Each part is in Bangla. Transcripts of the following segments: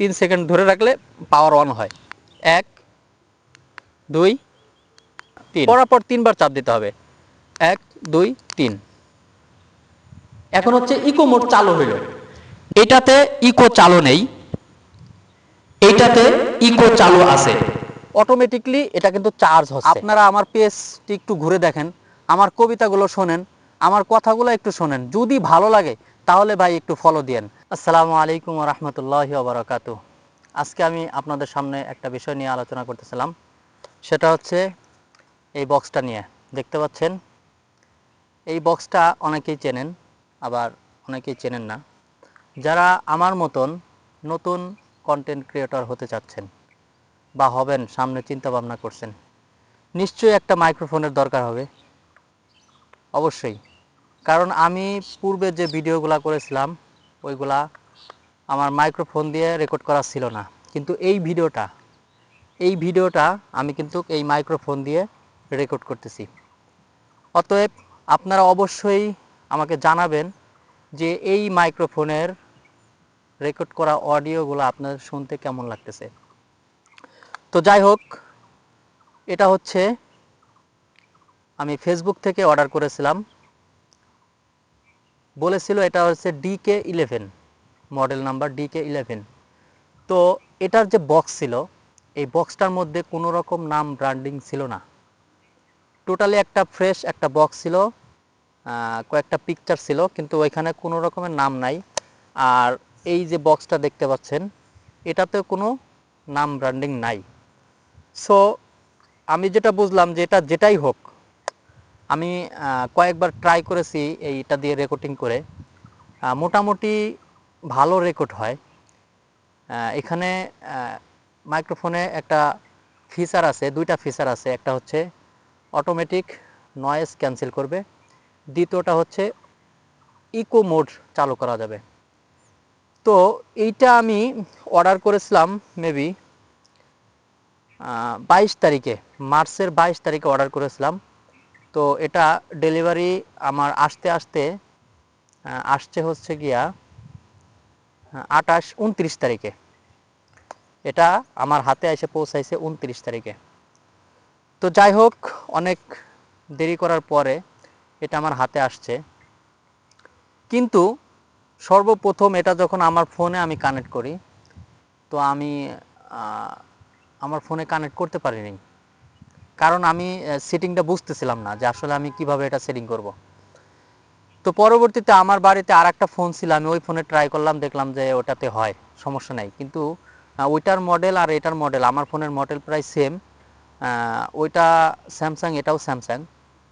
তিন সেকেন্ড ধরে রাখলে পাওয়ার অন হয়। এক দুই তিন। পরাপর তিনবার চাপ দিতে হবে। এক দুই তিন। এখন হচ্ছে ইকো মোড চালু হইল। এটাতে ইকো চালু নেই। এইটাতে ইকো চালু আছে। অটোমেটিকলি এটা কিন্তু চার্জ হচ্ছে। আপনারা আমার পেজটি একটু ঘুরে দেখেন আমার কবিতাগুলো শোনেন আমার কথাগুলো একটু শোনেন। যদি ভালো লাগে তাহলে ভাই একটু ফলো দিয়েন। আসসালামু আলাইকুম রহমতুল্লাহ বারাকাত আজকে আমি আপনাদের সামনে একটা বিষয় নিয়ে আলোচনা করতেছিলাম। সেটা হচ্ছে এই বক্সটা নিয়ে। দেখতে পাচ্ছেন? এই বক্সটা অনেকেই চেনেন, আবার অনেকেই চেনেন না। যারা আমার মতন নতুন কন্টেন্ট ক্রিয়েটর হতে চাচ্ছেন বা হবেন, সামনে চিন্তা ভাবনা করছেন, নিশ্চয়ই একটা মাইক্রোফোনের দরকার হবে। অবশ্যই। কারণ আমি পূর্বে যে ভিডিওগুলো করেছিলাম, ওইগুলা আমার মাইক্রোফোন দিয়ে রেকর্ড করা ছিল না। কিন্তু এই ভিডিওটা এই ভিডিওটা আমি কিন্তু এই মাইক্রোফোন দিয়ে রেকর্ড করতেছি। অতএব আপনারা অবশ্যই আমাকে জানাবেন যে এই মাইক্রোফোনের রেকর্ড করা অডিওগুলো আপনার শুনতে কেমন লাগতেছে। তো যাই হোক, এটা হচ্ছে আমি ফেসবুক থেকে অর্ডার করেছিলাম। বলেছিল এটা হচ্ছে DK eleven model number DK eleven তো এটার যে বক্স ছিল, এই বক্সটার মধ্যে কোনো রকম নাম ব্র্যান্ডিং ছিল না। টোটালি একটা ফ্রেশ একটা বক্স ছিল কয়েকটা পিকচার ছিল, কিন্তু ওইখানে কোনো রকমের নাম নাই। আর এই যে বক্সটা দেখতে পাচ্ছেন এটাতে কোনো নাম ব্র্যান্ডিং নাই। সো আমি যেটা বুঝলাম যে এটা যেটাই হোক আমি কয়েকবার ট্রাই করেছি এইটা দিয়ে রেকর্ডিং করে। মোটামুটি ভালো রেকর্ড হয়। এখানে মাইক্রোফোনে একটা ফিচার আছে, দুইটা ফিচার আছে। একটা হচ্ছে অটোমেটিক নয়েজ ক্যান্সেল করবে। দ্বিতীয়টা হচ্ছে ইকো মোড চালু করা যাবে। তো এইটা আমি অর্ডার করেছিলাম মেবি বাইশ তারিখে, মার্চের বাইশ তারিখে অর্ডার করেছিলাম। তো এটা ডেলিভারি আমার আসতে আসতে আসছে হচ্ছে গিয়া আঠাশ উনত্রিশ তারিখে। এটা আমার হাতে এসে পৌঁছাইছে উনত্রিশ তারিখে। তো যাই হোক, অনেক দেরি করার পরে এটা আমার হাতে আসছে। কিন্তু সর্বপ্রথম এটা যখন আমার ফোনে আমি কানেক্ট করি, তো আমি আমার ফোনে কানেক্ট করতে পারিনি। কারণ আমি সেটিংটা বুঝতেছিলাম না যে আসলে আমি কীভাবে এটা সেটিং করব। তো পরবর্তীতে আমার বাড়িতে আর একটা ফোন ছিল, আমি ওই ফোনে ট্রাই করলাম, দেখলাম যে ওটাতে হয়, সমস্যা নাই। কিন্তু ওইটার মডেল আর এটার মডেল আমার ফোনের মডেল প্রায় সেম ওইটা স্যামসাং এটাও স্যামসাং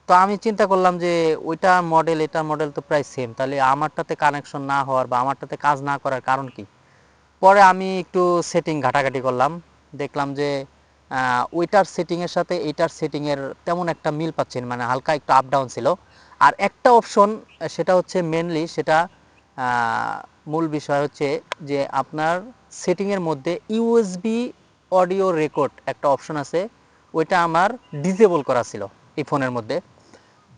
তো আমি চিন্তা করলাম যে ওইটা মডেল এটার মডেল তো প্রায় সেম তাহলে আমারটাতে কানেকশন না হওয়ার বা আমারটাতে কাজ না করার কারণ কি? পরে আমি একটু সেটিং ঘাটাঘাটি করলাম, দেখলাম যে ওইটার সেটিংয়ের সাথে এইটার সেটিংয়ের তেমন একটা মিল পাচ্ছেন মানে হালকা একটু আপ ডাউন ছিল। আর একটা অপশন সেটা হচ্ছে মেনলি সেটা মূল বিষয় হচ্ছে যে আপনার সেটিংয়ের মধ্যে ইউএসবি অডিও রেকর্ড একটা অপশন আছে, ওইটা আমার ডিজেবল করা ছিল এই ফোনের মধ্যে।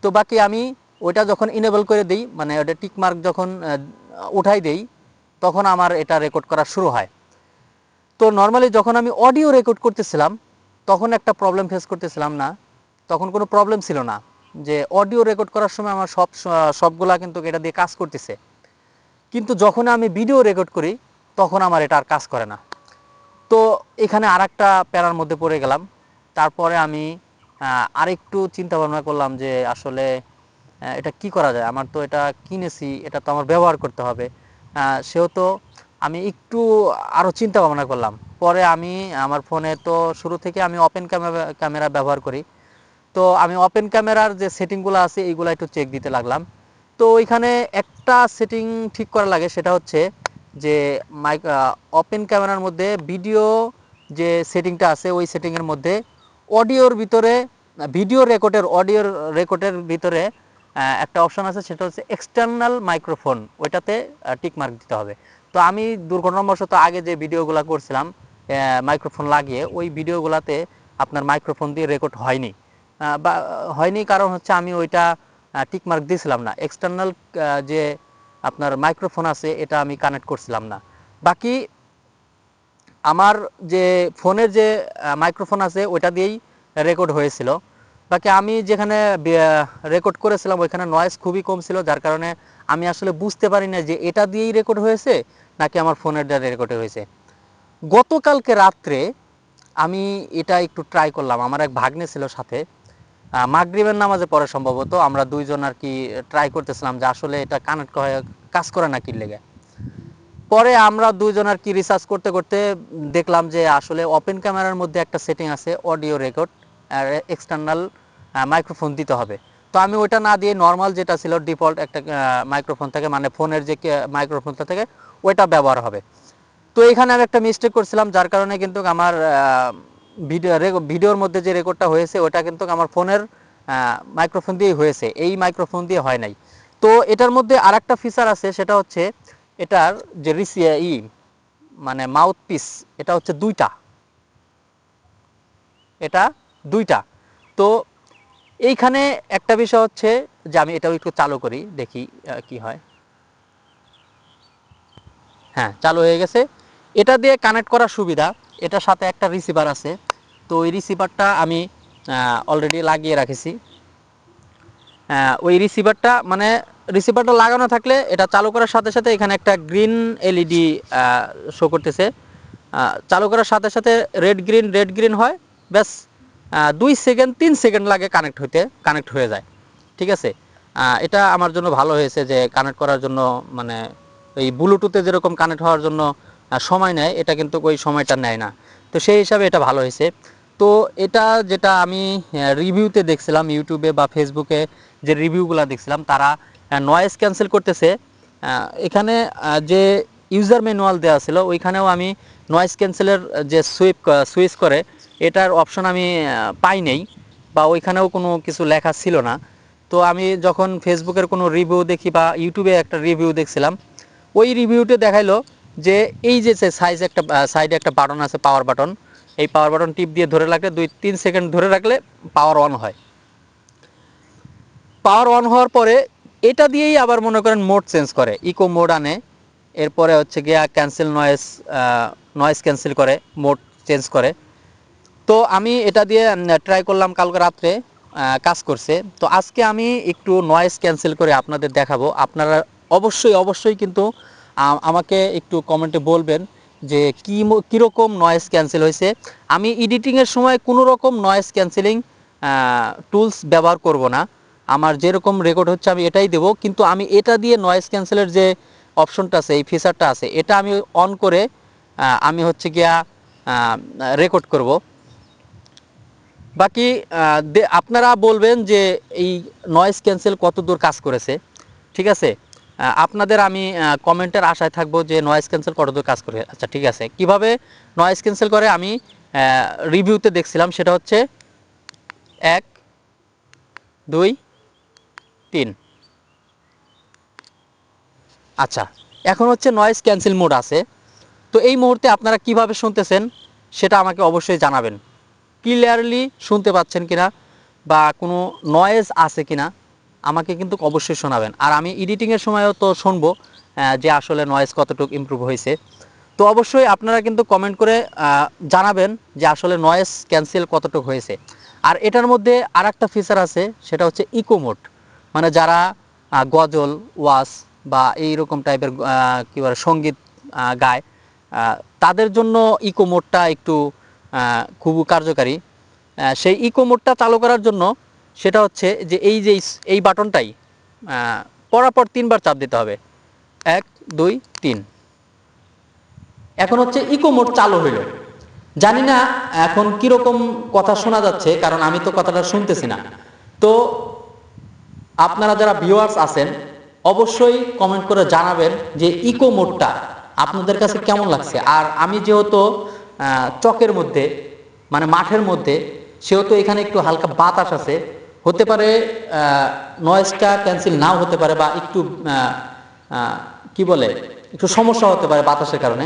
তো বাকি আমি ওইটা যখন ইনেবল করে দিই মানে ওটা টিক মার্ক যখন উঠাই দেই, তখন আমার এটা রেকর্ড করা শুরু হয়। তো নর্মালি যখন আমি অডিও রেকর্ড করতেছিলাম তখন একটা প্রবলেম ফেস করতেছিলাম না। তখন কোনো প্রবলেম ছিল না যে অডিও রেকর্ড করার সময় আমার সব সবগুলা কিন্তু এটা দিয়ে কাজ করতেছে। কিন্তু যখন আমি ভিডিও রেকর্ড করি তখন আমার এটা আর কাজ করে না। তো এখানে আর একটা প্যারার মধ্যে পড়ে গেলাম। তারপরে আমি আরেকটু চিন্তা ভাবনা করলাম যে আসলে এটা কি করা যায়? আমার তো এটা কিনেছি এটা তো আমার ব্যবহার করতে হবে। আহ, সেহেতু আমি একটু আরও চিন্তা ভাবনা করলাম। পরে আমি, আমার ফোনে তো শুরু থেকে আমি ওপেন ক্যামেরা ক্যামেরা ব্যবহার করি। তো আমি ওপেন ক্যামেরার যে সেটিংগুলো আছে, এইগুলো একটু চেক দিতে লাগলাম। তো ওইখানে একটা সেটিং ঠিক করা লাগে, সেটা হচ্ছে যে মাইক ওপেন ক্যামেরার মধ্যে ভিডিও যে সেটিংটা আছে, ওই সেটিংয়ের মধ্যে অডিওর ভিতরে ভিডিও রেকর্ডের অডিওর রেকর্ডের ভিতরে একটা অপশন আছে, সেটা হচ্ছে এক্সটার্নাল মাইক্রোফোন ওইটাতে টিক মার্ক দিতে হবে। তো আমি দুর্ঘটনাবশত আগে যে ভিডিওগুলো করছিলাম মাইক্রোফোন লাগিয়ে, ওই ভিডিওগুলোতে আপনার মাইক্রোফোন দিয়ে রেকর্ড হয়নি। বা, হয়নি কারণ হচ্ছে আমি ওইটা টিক মার্ক দিয়েছিলাম না। এক্সটার্নাল যে আপনার মাইক্রোফোন আছে, এটা আমি কানেক্ট করছিলাম না। বাকি আমার যে ফোনের যে মাইক্রোফোন আছে, ওইটা দিয়েই রেকর্ড হয়েছিল। বাকি আমি যেখানে রেকর্ড করেছিলাম, ওইখানে নয়েজ খুবই কম ছিল, যার কারণে আমি আসলে বুঝতে পারি না যে এটা দিয়েই রেকর্ড হয়েছে নাকি আমার ফোনের দ্বারা রেকর্ড হয়েছে। গতকালকে রাত্রে আমি এটা একটু ট্রাই করলাম। আমার এক ভাগ্নে ছিল সাথে। মাগরিবের নামাজে পরে সম্ভবত আমরা দুইজন আর কি ট্রাই করতেছিলাম যে আসলে এটা কানেক্ট হয়ে, কাজ করে না কি লেগে। পরে আমরা দুইজন আর কি রিসার্চ করতে করতে দেখলাম যে আসলে ওপেন ক্যামেরার মধ্যে একটা সেটিং আছে অডিও রেকর্ড আর এক্সটার্নাল মাইক্রোফোন দিতে হবে। তো আমি ওইটা না দিয়ে নর্মাল যেটা ছিল ডিফল্ট একটা মাইক্রোফোন থেকে মানে ফোনের যে মাইক্রোফোনটা থেকে ওইটা ব্যবহার হবে। তো এখানে আমি একটা মিস্টেক করছিলাম, যার কারণে কিন্তু আমার ভিডিও ভিডিওর মধ্যে যে রেকর্ডটা হয়েছে, ওটা কিন্তু আমার ফোনের মাইক্রোফোন দিয়েই হয়েছে। এই মাইক্রোফোন দিয়ে হয় নাই। তো এটার মধ্যে আরেকটা ফিচার আছে, সেটা হচ্ছে এটার যে রিসি ই মানে মাউথ পিস এটা হচ্ছে দুইটা। এটা দুইটা। তো এইখানে একটা বিষয় হচ্ছে যে আমি এটাও একটু চালু করি, দেখি কি হয়। হ্যাঁ চালু হয়ে গেছে। এটা দিয়ে কানেক্ট করার সুবিধা, এটার সাথে একটা রিসিভার আছে। তো ওই রিসিভারটা আমি অলরেডি লাগিয়ে রাখেছি। ওই রিসিভারটা মানে রিসিভারটা লাগানো থাকলে এটা চালু করার সাথে সাথে এখানে একটা গ্রিন এলইডি শো করতেছে। চালু করার সাথে সাথে রেড গ্রিন রেড গ্রিন হয়। ব্যাস দুই সেকেন্ড তিন সেকেন্ড লাগে কানেক্ট হইতে কানেক্ট হয়ে যায়। ঠিক আছে? এটা আমার জন্য ভালো হয়েছে যে কানেক্ট করার জন্য মানে এই ব্লুটুথে যেরকম কানেক্ট হওয়ার জন্য সময় নেয়, এটা কিন্তু ওই সময়টা নেয় না। তো সেই হিসাবে এটা ভালো হয়েছে। তো এটা যেটা আমি রিভিউতে দেখছিলাম ইউটিউবে বা ফেসবুকে যে রিভিউগুলো দেখছিলাম, তারা নয়েস ক্যান্সেল করতেছে। এখানে যে ইউজার ম্যানুয়াল দেওয়া ছিল, ওইখানেও আমি নয়েজ ক্যান্সেলের যে সুইপ সুইচ করে, এটার অপশন আমি পাই নেই বা ওইখানেও কোনো কিছু লেখা ছিল না। তো আমি যখন ফেসবুকের কোনো রিভিউ দেখি বা ইউটিউবে একটা রিভিউ দেখছিলাম ওই রিভিউতে দেখাইলো যে এই যে সাইজ একটা সাইডে একটা বাটন আছে পাওয়ার বাটন এই পাওয়ার বাটন টিপ দিয়ে ধরে রাখলে দুই, তিন সেকেন্ড ধরে রাখলে পাওয়ার অন হয়। পাওয়ার অন হওয়ার পরে এটা দিয়েই আবার মনে করেন মোড চেঞ্জ করে। ইকো মোড আনে, এরপরে হচ্ছে গিয়া ক্যান্সেল নয়েস নয়েস ক্যান্সেল করে মোড চেঞ্জ করে। তো আমি এটা দিয়ে ট্রাই করলাম কালকে রাত্রে কাজ করছে। তো আজকে আমি একটু নয়েস ক্যান্সেল করে আপনাদের দেখাবো। আপনারা অবশ্যই অবশ্যই কিন্তু আমাকে একটু কমেন্টে বলবেন যে কি কীরকম নয়েস ক্যান্সেল হয়েছে। আমি এডিটিংয়ের সময় কোনো রকম নয়েস ক্যান্সেলিং টুলস ব্যবহার করব না। আমার যেরকম রেকর্ড হচ্ছে আমি এটাই দেবো। কিন্তু আমি এটা দিয়ে নয়েস ক্যান্সেলের যে অপশনটা আছে, এই ফিচারটা আছে, এটা আমি অন করে আমি হচ্ছে গিয়া রেকর্ড করব। বাকি আপনারা বলবেন যে এই নয়েজ ক্যান্সেল কত দূর কাজ করেছে? ঠিক আছে? আপনাদের আমি কমেন্টের আশায় থাকব যে নয়েজ ক্যান্সেল কত দূর কাজ করে। আচ্ছা ঠিক আছে। কীভাবে নয়েজ ক্যান্সেল করে? আমি রিভিউতে দেখছিলাম, সেটা হচ্ছে এক, দুই, তিন। আচ্ছা এখন হচ্ছে নয়েজ ক্যান্সেল মোড আছে। তো এই মুহূর্তে আপনারা কীভাবে শুনতেছেন, সেটা আমাকে অবশ্যই জানাবেন। ক্লিয়ারলি শুনতে পাচ্ছেন কিনা বা কোনো নয়েজ আছে কিনা? আমাকে কিন্তু অবশ্যই শোনাবেন। আর আমি এডিটিংয়ের সময়ও তো শুনব যে আসলে নয়েজ কতটুকু ইমপ্রুভ হয়েছে। তো অবশ্যই আপনারা কিন্তু কমেন্ট করে জানাবেন যে আসলে নয়েজ ক্যান্সেল কতটুকু হয়েছে। আর এটার মধ্যে আর একটা ফিচার আছে, সেটা হচ্ছে ইকো মোড মানে যারা গজল ওয়াস বা এইরকম টাইপের কী বলে, সংগীত গায় তাদের জন্য ইকো মোডটা একটু খুব কার্যকারী। সেই ইকো মোডটা চালু করার জন্য সেটা হচ্ছে যে এই যে এই বাটনটাই পরাপর তিনবার চাপ দিতে হবে। এক, দুই, তিন। এখন হচ্ছে ইকো মোড চালু হইল। জানি না এখন কীরকম কথা শোনা যাচ্ছে, কারণ আমি তো কথাটা শুনতেছি না। তো আপনারা যারা ভিউয়ার্স আছেন, অবশ্যই কমেন্ট করে জানাবেন যে ইকো মোডটা আপনাদের কাছে কেমন লাগছে। আর আমি যেহেতু চকের মধ্যে মানে মাঠের মধ্যে, সেহেতু এখানে একটু হালকা বাতাস আছে হতে পারে নয়েজটা ক্যান্সেল নাও হতে পারে বা একটু কি বলে একটু সমস্যা হতে পারে বাতাসের কারণে।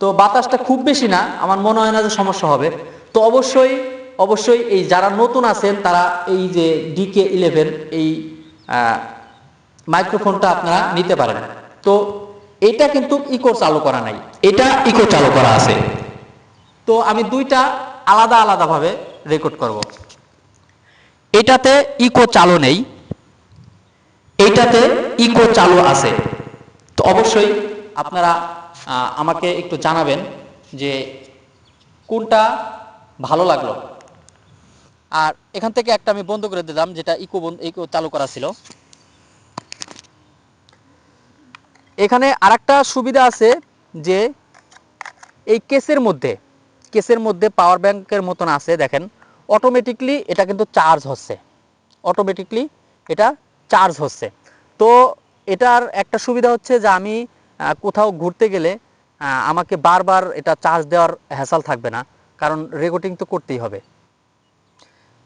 তো বাতাসটা খুব বেশি না আমার মনে হয় না যে সমস্যা হবে। তো অবশ্যই অবশ্যই এই যারা নতুন আছেন তারা এই যে ডিকে ইলেভেন এই মাইক্রোফোনটা আপনারা নিতে পারেন। তো এটা কিন্তু ইকো চালু করা নাই। এটা ইকো চালু করা আছে। তো আমি দুইটা আলাদা আলাদাভাবে রেকর্ড করব। এটাতে ইকো চালু নেই এইটাতে ইকো চালু আছে। তো অবশ্যই আপনারা আমাকে একটু জানাবেন যে কোনটা ভালো লাগল। আর এখান থেকে একটা আমি বন্ধ করে দিলাম, যেটা ইকো ইকো চালু করা ছিল। এখানে আরেকটা সুবিধা আছে যে এই কেসের মধ্যে কেসের মধ্যে পাওয়ার ব্যাংকের মতন আছে, দেখেন। অটোমেটিকলি এটা কিন্তু চার্জ হচ্ছে। অটোমেটিকলি এটা চার্জ হচ্ছে। তো এটার একটা সুবিধা হচ্ছে যে আমি কোথাও ঘুরতে গেলে আমাকে বারবার এটা চার্জ দেওয়ার হ্যাসাল থাকবে না, কারণ রেকর্ডিং তো করতেই হবে।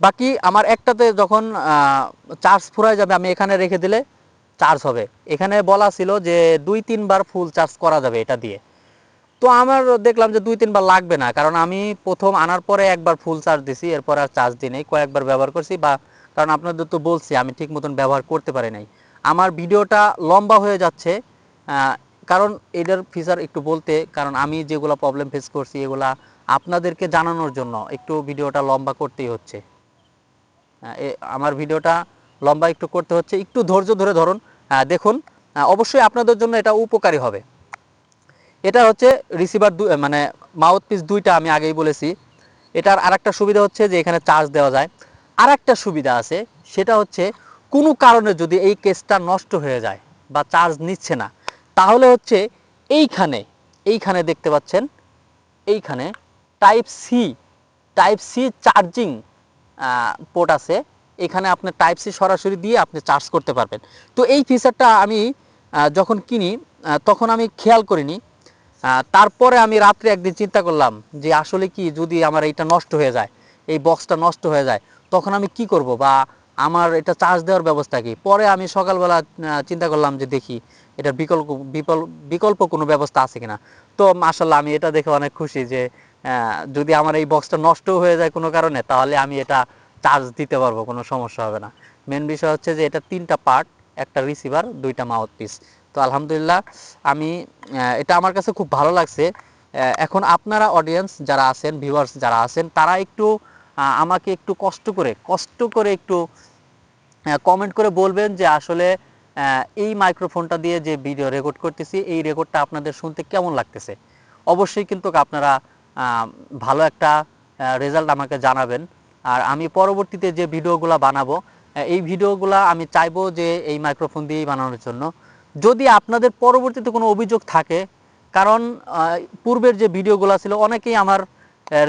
বাকি আমার একটাতে যখন চার্জ ফুরায় যাবে, আমি এখানে রেখে দিলে চার্জ হবে। এখানে বলা ছিল যে দুই তিনবার ফুল চার্জ করা যাবে এটা দিয়ে। তো আমার দেখলাম যে দুই, তিনবার লাগবে না। কারণ আমি প্রথম আনার পরে একবার ফুল চার্জ দিছি, এরপর আর চার্জ দিই নাই। কয়েকবার ব্যবহার করছি বা, কারণ আপনাদের তো বলছি, আমি ঠিক মতন ব্যবহার করতে পারি নাই। আমার ভিডিওটা লম্বা হয়ে যাচ্ছে কারণ এটার ফিচার একটু বলতে, কারণ আমি যেগুলো প্রবলেম ফেস করছি, এগুলা আপনাদেরকে জানানোর জন্য একটু ভিডিওটা লম্বা করতেই হচ্ছে। আমার ভিডিওটা লম্বা একটু করতে হচ্ছে। একটু ধৈর্য ধরে ধরুন দেখুন অবশ্যই আপনাদের জন্য এটা উপকারী হবে। এটা হচ্ছে রিসিভার মানে মাউথ পিস দুইটা আমি আগেই বলেছি। এটার আরেকটা সুবিধা হচ্ছে যে এখানে চার্জ দেওয়া যায়। আরেকটা সুবিধা আছে, সেটা হচ্ছে কোনো কারণে যদি এই কেসটা নষ্ট হয়ে যায় বা চার্জ নিচ্ছে না, তাহলে হচ্ছে এইখানে এইখানে দেখতে পাচ্ছেন, এইখানে type C type C charging port আছে। এখানে আপনি টাইপ সি সরাসরি দিয়ে আপনি চার্জ করতে পারবেন। তো এই ফিচারটা আমি যখন কিনি তখন আমি খেয়াল করিনি। তারপরে আমি রাত্রে একদিন চিন্তা করলাম যে আসলে কি যদি আমার এইটা নষ্ট হয়ে যায়, এই বক্সটা নষ্ট হয়ে যায়, তখন আমি কি করব বা আমার এটা চার্জ দেওয়ার ব্যবস্থা কি? পরে আমি সকালবেলা চিন্তা করলাম যে দেখি এটার বিকল্প বিকল্প কোনো ব্যবস্থা আছে কিনা। তো মাসাল্লাহ আমি এটা দেখে অনেক খুশি যে যদি আমার এই বক্সটা নষ্ট হয়ে যায় কোনো কারণে, তাহলে আমি এটা চার্জ দিতে পারব, কোনো সমস্যা হবে না। মেন বিষয় হচ্ছে যে এটা তিনটা পার্ট একটা রিসিভার দুইটা মাউথ পিস তো আলহামদুলিল্লাহ, আমি এটা আমার কাছে খুব ভালো লাগছে। এখন আপনারা অডিয়েন্স যারা আছেন ভিউয়ার্স যারা আছেন, তারা একটু আমাকে একটু কষ্ট করে কষ্ট করে একটু কমেন্ট করে বলবেন যে আসলে এই মাইক্রোফোনটা দিয়ে যে ভিডিও রেকর্ড করতেছি, এই রেকর্ডটা আপনাদের শুনতে কেমন লাগতেছে? অবশ্যই কিন্তু আপনারা ভালো একটা রেজাল্ট আমাকে জানাবেন। আর আমি পরবর্তীতে যে ভিডিওগুলো বানাবো এই ভিডিওগুলো আমি চাইব যে এই মাইক্রোফোন দিয়েই বানানোর জন্য। যদি আপনাদের পরবর্তীতে কোনো অভিযোগ থাকে, কারণ পূর্বের যে ভিডিওগুলো ছিল, অনেকেই আমার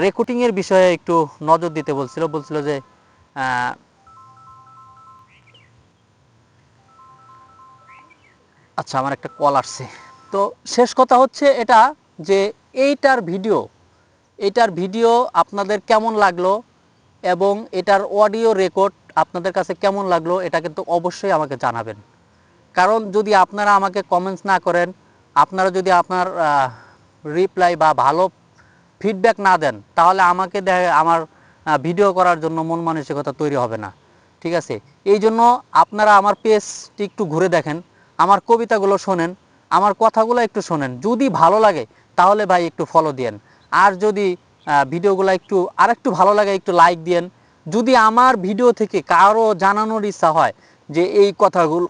রেকর্ডিংয়ের বিষয়ে একটু নজর দিতে বলছিল বলছিল যে আচ্ছা আমার একটা কল আসছে। তো শেষ কথা হচ্ছে এটা যে, এইটার ভিডিও এটার ভিডিও আপনাদের কেমন লাগল এবং এটার অডিও রেকর্ড আপনাদের কাছে কেমন লাগল, এটা কিন্তু অবশ্যই আমাকে জানাবেন। কারণ যদি আপনারা আমাকে কমেন্টস না করেন, আপনারা যদি আপনার রিপ্লাই বা ভালো ফিডব্যাক না দেন, তাহলে আমাকে দেখে, আমার ভিডিও করার জন্য মন মানসিকতা তৈরি হবে না। ঠিক আছে? এই জন্য আপনারা আমার পেজটি একটু ঘুরে দেখেন, আমার কবিতাগুলো শোনেন, আমার কথাগুলো একটু শোনেন। যদি ভালো লাগে, তাহলে ভাই একটু ফলো দিয়েন। আর যদি ভিডিওগুলো একটু আর একটু ভালো লাগে, একটু লাইক দিয়েন। যদি আমার ভিডিও থেকে কারও জানানোর ইচ্ছা হয় যে এই কথাগুলো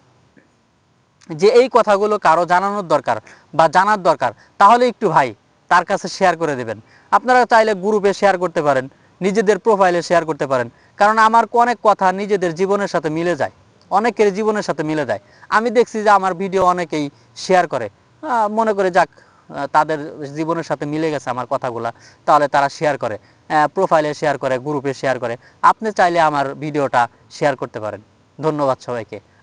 যে এই কথাগুলো কারও জানানোর দরকার বা জানার দরকার, তাহলে একটু ভাই তার কাছে শেয়ার করে দেবেন। আপনারা চাইলে গ্রুপে শেয়ার করতে পারেন, নিজেদের প্রোফাইলে শেয়ার করতে পারেন। কারণ আমার অনেক কথা নিজেদের জীবনের সাথে মিলে যায়, অনেকের জীবনের সাথে মিলে যায়। আমি দেখছি যে আমার ভিডিও অনেকেই শেয়ার করে। মনে করে যাক তাদের জীবনের সাথে মিলে গেছে আমার কথাগুলো, তাহলে তারা শেয়ার করে। প্রোফাইলে শেয়ার করে গ্রুপে শেয়ার করে। আপনি চাইলে আমার ভিডিওটা শেয়ার করতে পারেন। ধন্যবাদ সবাইকে।